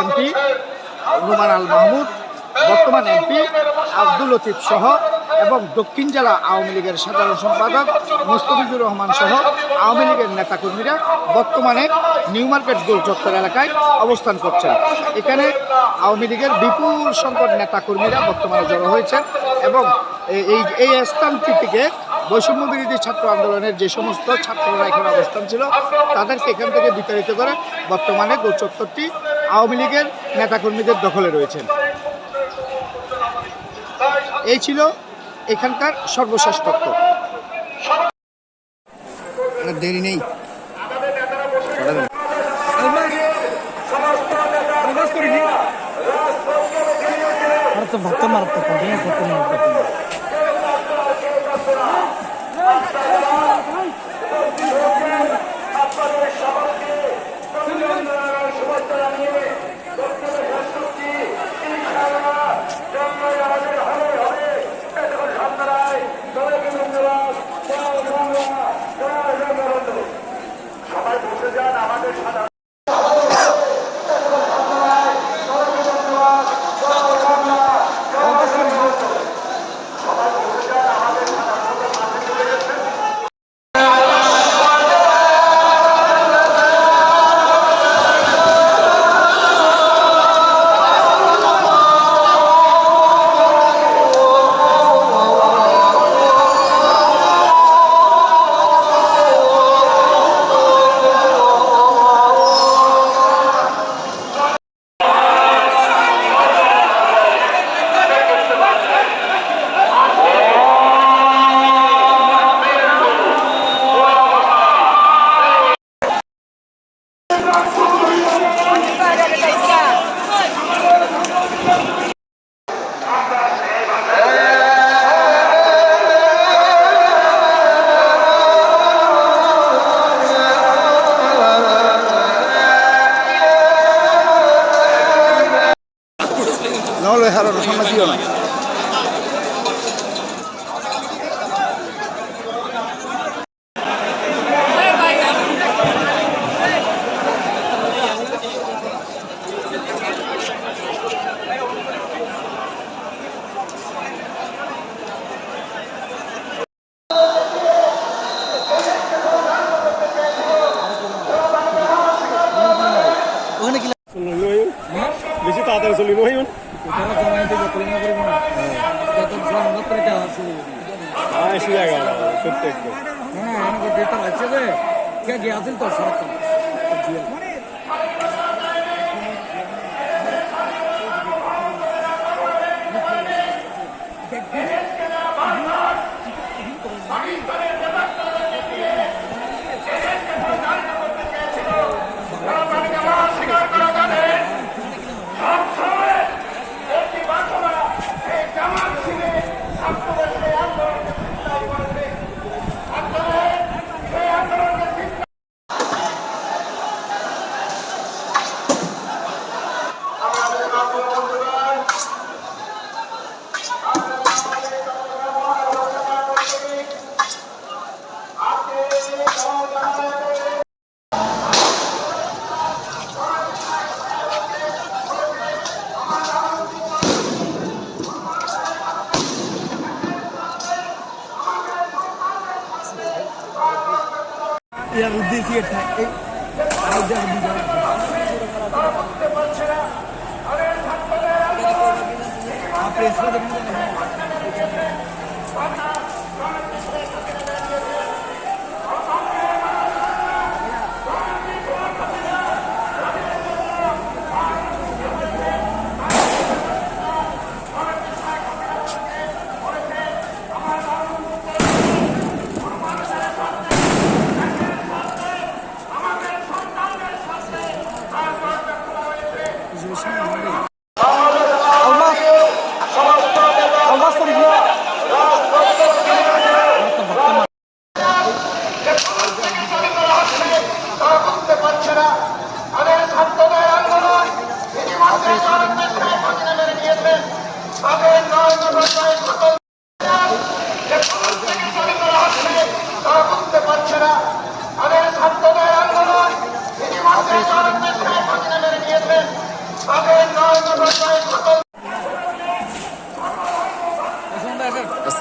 MP Ruman Al Mahmud, বর্তমান MP Abdul Latif সহ এবং দক্ষিণ জেলা আওয়ামী লীগের সাধারণ সম্পাদক মুস্তফিজুর রহমান সহ আওয়ামী লীগের নেতাকর্মীরা বর্তমানে নিউ মার্কেট গোল চত্বর এলাকায় অবস্থান করছেন। এখানে আওয়ামী লীগের বিপুল সংখ্যক নেতাকর্মীরা বর্তমানে জড়ো হয়েছেন এবং এই এই স্থানটি থেকে বৈষম্য বিরোধী ছাত্র আন্দোলনের যে সমস্ত ছাত্ররা এখানে অবস্থান ছিল তাদেরকে এখান থেকে বিতাড়িত করে বর্তমানে গোল চত্বরটি আওয়ামী লীগের নেতাকর্মীদের দখলে রয়েছেন। এই ছিল এখানকার সর্বশেষ তথ্য। আর দেরি নেই। মারাত্মক মারাত্মক নহলে হারার সামনে দিও না বেশি তাড়াতাড়ি চলি নয় করব না যত করে দেওয়া আশি টাকা সত্যি হ্যাঁ আমাকে ডেটা আছে যে কে গিয়েছিল তোর সরকার। ইয়ার উদ্দেশ্য এটা এই আইডিয়া বুঝা আপনি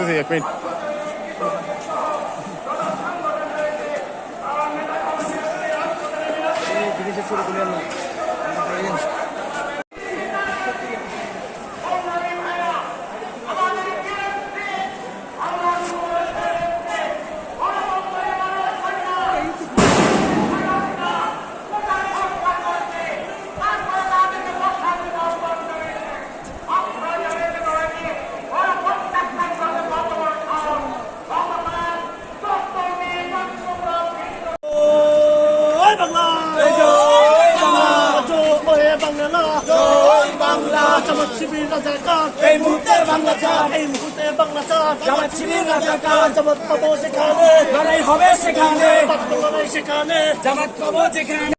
করতেছি এক মিনিট বিদেশে শুরু করলেন না এই মুহূর্তে বাংলা চান এই মুহূর্তে বাংলা চান জামাত শিবির রাজাকার জামাত পাবো যেখানে। লড়াই হবে সেখানে। লড়াই সেখানে জামাত পাবো যেখানে।